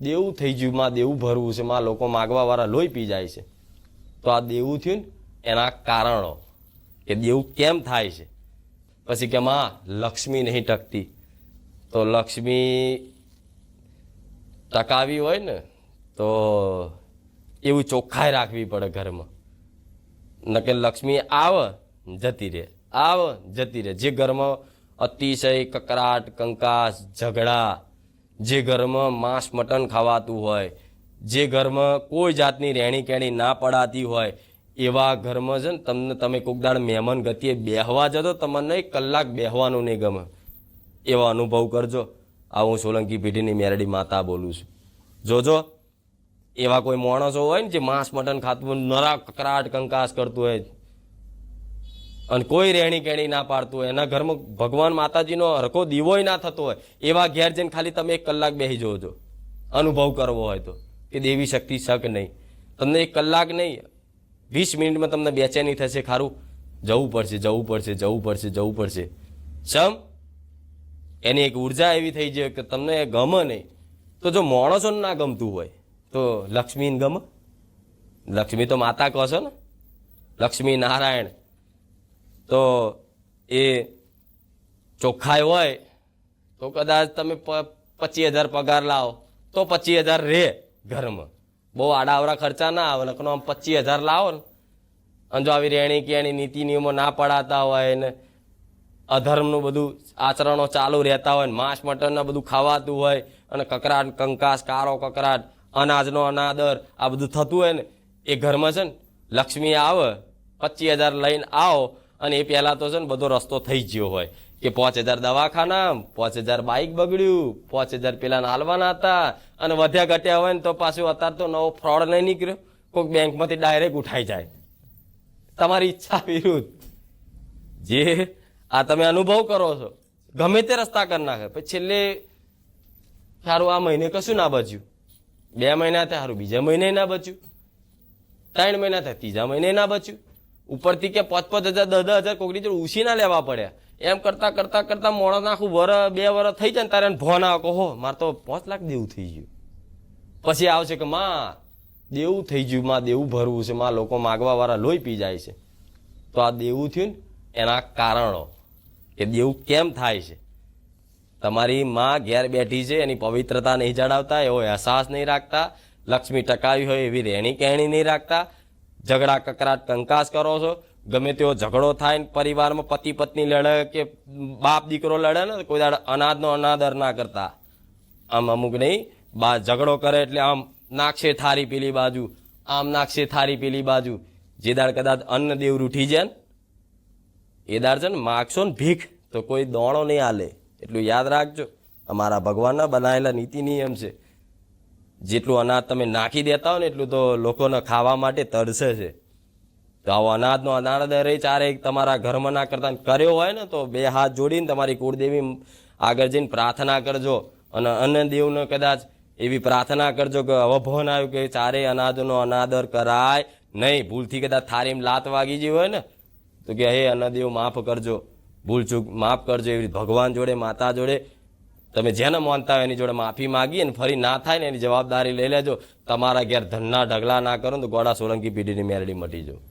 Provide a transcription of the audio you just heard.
દેવું થઈ ગયું માં દેવું ભરવું છે, માં લોકો માગવાવાળા લોહી પી જાય છે. તો આ દેવું થયું ને એના કારણો, કે દેવું કેમ થાય છે? પછી કે માં, લક્ષ્મી નહીં ટકતી. તો લક્ષ્મી ટકાવી હોય ને, તો એવું ચોખ્ખાઈ રાખવી પડે ઘરમાં. નકે લક્ષ્મી આવ, જતી રહે. આવ, જતી રહે. જે ઘરમાં અતિશય કકરાટ, કંકાસ, ઝઘડા જે ઘરમાં માંસ, મટન ખાવાતું હોય, જે ઘરમાં કોઈ જાતની રહેણી કહેણી ના પડાતી હોય, એવા ઘરમાં છે ને તમને, તમે કોઈક દાડ મહેમાન ગતિએ બેહવા જતો તમને એક કલાક બેહવાનું નહીં ગમે. એવો અનુભવ કરજો. આ હું સોલંકી પેઢીની મેરડી માતા બોલું છું. જોજો, એવા કોઈ માણસો હોય ને જે માંસ, મટન ખાતું નરા કકરાટ કંકાસ કરતું હોય. અને કોઈ રહેણી કેણી ના પાડતું હોય. એના ઘરમાં ભગવાન માતાજીનો હરખો દીવોય ના થતો હોય. એવા ઘેર જઈને ખાલી તમે એક કલાક બેસી જોજો અનુભવ કરવો હોય તો. કે દેવી શક્તિ શક નહીં. તમને એક કલાક નહીં, વીસ મિનિટમાં તમને બેચેની થશે ખારું. જવું પડશે જવું પડશે જવું પડશે જવું પડશે. ચમ એની એક ઊર્જા એવી થઈ જાય કે તમને ગમે નહીં. તો જો માણસોને ના ગમતું હોય, તો લક્ષ્મીને ગમે. લક્ષ્મી તો માતા કહો છો ને? લક્ષ્મી નારાયણ. તો એ ચોખ્ખાઈ હોય, તો કદાચ તમે પચીસ હજાર પગાર લાવો, તો પચીસ હજાર રહે ઘરમાં. બહુ આડાવડા ખર્ચા ના આવે, નકર આમ પચીસ હજાર લાવો ને. અને જો આવી રહેણી કેણી નીતિ નિયમો ના પડાતા હોય ને, અધર્મનું બધું આચરણો ચાલુ રહેતા હોય માંસ મટનના બધું ખાવાતું હોય, અને કકરાટ, કંકાસ કારો કકરાટ, અનાજનો અનાદર, આ બધું થતું હોય ને, એ ઘરમાં છે ને, લક્ષ્મી આવે, પચીસ હજાર લઈને આવો અને એ પહેલાં તો છે ને બધો રસ્તો થઈ ગયો હોય. કે પાંચ હજાર દવાખાના, પાંચ હજાર બાઇક બગડ્યું, પાંચ હજાર પેલા હાલવાના હતા, અને વધ્યા ઘટ્યા હોય ને તો પાછું અત્યારે તો નવો ફ્રોડ નહીં નીકળ્યો. કોઈક બેંકમાંથી ડાયરેક્ટ ઉઠાઈ જાય. તમારી ઈચ્છા વિરુદ્ધ. જે આ તમે અનુભવ કરો છો, ગમે તે રસ્તા કરી નાખે. પછી છેલ્લે સારું આ મહિને કશું ના બચ્યું. બે મહિના થાય સારું, બીજા મહિને ના બચ્યું. ત્રણ મહિના થાય, ત્રીજા મહિને ના બચ્યું. ઉપરથી કે પાંચ પાંચ હજાર દસ દસ હજાર કોકની જોડે ઉછીના લેવા પડ્યા એમ કરતા કરતા કરતા મોણસ આખું વર બે વર થઈ જાય ને તારે ભોન આવે કહો મારે તો પાંચ લાખ દેવું થઈ ગયું. પછી આવશે કે માં, દેવું થઈ ગયું, માં દેવું ભરવું છે, માં લોકો માગવાવાળા લોહી પી જાય છે. તો આ દેવું થયું ને એના કારણો. કે દેવું કેમ થાય છે? તમારી માં ઘેર બેઠી છે, એની પવિત્રતા નહીં જણાવતા એવો અહેસાસ નહીં રાખતા, લક્ષ્મી ટકાવી હોય એવી રહેણી કહેણી નહીં રાખતા ઝઘડા, કકરાટ, કંકાસ કરો છો, ગમે તેવો ઝઘડો થાય ને પરિવારમાં પતિ પત્ની લડે કે બાપ દીકરો લડે ને કોઈ દાડે અનાજનો અનાદર ના કરતા. આમ અમુક નહીં, બા ઝઘડો કરે એટલે આમ નાખશે થારી પેલી બાજુ, આમ નાખશે થારી પેલી બાજુ. જે દાડ કદાચ અન્ન દેવ રૂઠી જાય ને, એ દાડ છે ને માગશો ને ભીખ, તો કોઈ દોણો નહીં હાલે. એટલું યાદ રાખજો, અમારા ભગવાનના બનાવેલા નીતિ નિયમ છે. જેટલું અનાજ તમે નાખી દેતા હો ને એટલું તો લોકોને ખાવા માટે તરસે છે. તો આવો અનાજનો અનાજ રહી, ચારે તમારા ઘરમાં ના કરતા કર્યો હોય ને તો બે હાથ જોડીને તમારી કુળદેવી આગળ જઈને પ્રાર્થના કરજો. અને અન્ય દેવને કદાચ એવી પ્રાર્થના કરજો કે અવભવન આવ્યું કે ચારે અનાજનો અનાદર કરાય નહીં. ભૂલથી કદાચ થારીમ લાત વાગી ગઈ હોય ને તો કે હે અન્નદેવ માફ કરજો. ભૂલ ચૂક માફ કરજો. એવી ભગવાન જોડે, માતા જોડે તમે જેને માનતા હોય એની જોડે માફી માગી અને ફરી ના થાય ને એની જવાબદારી લઈ લેજો. તમારા ઘેર ધનના ઢગલા ના કરો તો ગોડા સોલંકી પીઢીની મેરડી મટી જો